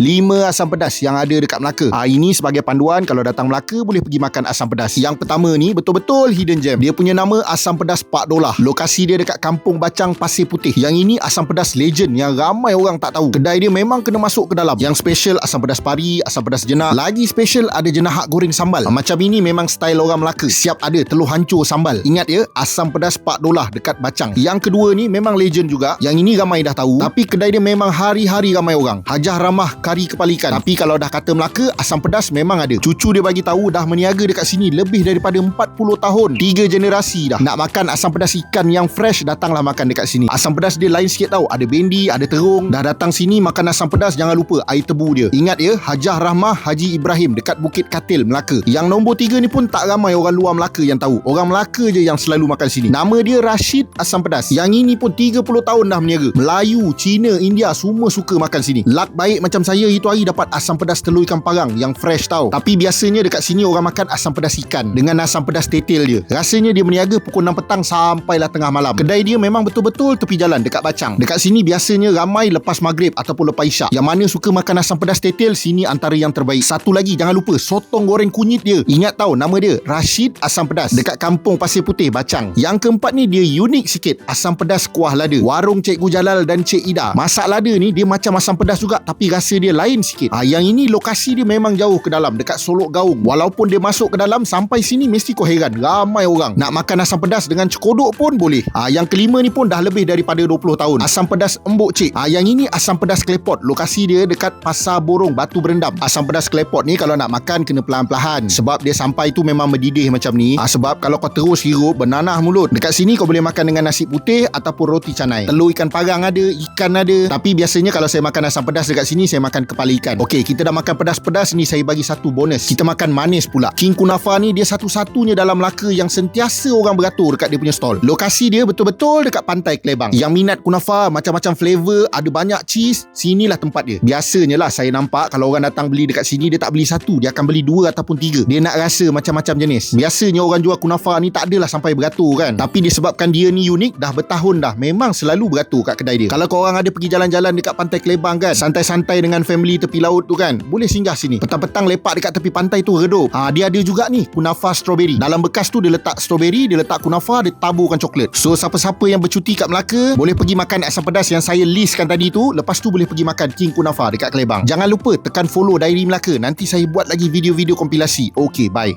Lima asam pedas yang ada dekat Melaka. Ah ini sebagai panduan kalau datang Melaka boleh pergi makan asam pedas. Yang pertama ni betul-betul hidden gem. Dia punya nama asam pedas Pak Dolah. Lokasi dia dekat Kampung Bacang Pasir Putih. Yang ini asam pedas legend yang ramai orang tak tahu. Kedai dia memang kena masuk ke dalam. Yang special asam pedas pari, asam pedas jenak. Lagi special ada jenahak goreng sambal. Ah, macam ini memang style orang Melaka. Siap ada telur hancur sambal. Ingat ya, asam pedas Pak Dolah dekat Bacang. Yang kedua ni memang legend juga. Yang ini ramai dah tahu. Tapi kedai dia memang hari-hari ramai orang. Hajah Ramah kari kepala ikan. Tapi kalau dah kata Melaka, asam pedas memang ada. Cucu dia bagi tahu dah meniaga dekat sini lebih daripada 40 tahun. Tiga generasi dah. Nak makan asam pedas ikan yang fresh, datanglah makan dekat sini. Asam pedas dia lain sikit tau. Ada bendi, ada terung. Dah datang sini makan asam pedas, jangan lupa air tebu dia. Ingat ya, Hajah Rahmah Haji Ibrahim dekat Bukit Katil, Melaka. Yang nombor tiga ni pun tak ramai orang luar Melaka yang tahu. Orang Melaka je yang selalu makan sini. Nama dia Rashid Asam Pedas. Yang ini pun 30 tahun dah meniaga. Melayu, Cina, India semua suka makan sini. Luck baik macam saya itu hari dapat asam pedas telur ikan parang yang fresh tau. Tapi biasanya dekat sini orang makan asam pedas ikan dengan asam pedas tetel dia. Rasanya dia meniaga pukul 6 petang sampailah tengah malam. Kedai dia memang betul-betul tepi jalan dekat Bacang. Dekat sini biasanya ramai lepas maghrib ataupun lepas isyak. Yang mana suka makan asam pedas tetel sini antara yang terbaik. Satu lagi jangan lupa sotong goreng kunyit dia. Ingat tau nama dia Rashid Asam Pedas dekat kampung Pasir Putih Bacang. Yang keempat ni dia unik sikit. Asam pedas kuah lada. Warung Cikgu Jalal dan Cik Ida. Masak lada ni dia macam asam pedas juga tapi rasa dia lain sikit. Ha, yang ini lokasi dia memang jauh ke dalam dekat Solok Gaung. Walaupun dia masuk ke dalam sampai sini mesti kau heran ramai orang. Nak makan asam pedas dengan cekodok pun boleh. Ha, yang kelima ni pun dah lebih daripada 20 tahun. Asam pedas Embok Cik. Ha, yang ini asam pedas klepot. Lokasi dia dekat Pasar Borong Batu Berendam. Asam pedas klepot ni kalau nak makan kena pelan-pelan. Sebab dia sampai tu memang mendidih macam ni. Ha, sebab kalau kau terus hirup bernanah mulut. Dekat sini kau boleh makan dengan nasi putih ataupun roti canai. Telur ikan parang ada, ikan ada. Tapi biasanya kalau saya makan asam pedas dekat sini saya makan kepala ikan. Okey, kita dah makan pedas-pedas ni saya bagi satu bonus. Kita makan manis pula. King Kunafa ni dia satu-satunya dalam Melaka yang sentiasa orang beratur dekat dia punya stall. Lokasi dia betul-betul dekat pantai Klebang. Yang minat kunafa macam-macam flavor, ada banyak cheese, sinilah tempat dia. Biasanya lah saya nampak kalau orang datang beli dekat sini dia tak beli satu, dia akan beli dua ataupun tiga. Dia nak rasa macam-macam jenis. Biasanya orang jual kunafa ni tak adalah sampai beratur kan. Tapi disebabkan dia ni unik dah bertahun dah memang selalu beratur kat kedai dia. Kalau kau orang ada pergi jalan-jalan dekat pantai Klebang kan, santai-santai dengan family tepi laut tu kan, boleh singgah sini. Petang-petang lepak dekat tepi pantai tu redup. Ha, dia ada juga ni kunafa strawberry. Dalam bekas tu dia letak strawberry, dia letak kunafa, dia taburkan coklat. So siapa-siapa yang bercuti kat Melaka boleh pergi makan asam pedas yang saya listkan tadi tu, lepas tu boleh pergi makan King Kunafa dekat Kelebang. Jangan lupa tekan follow Diary Melaka. Nanti saya buat lagi video-video kompilasi. Okay, bye.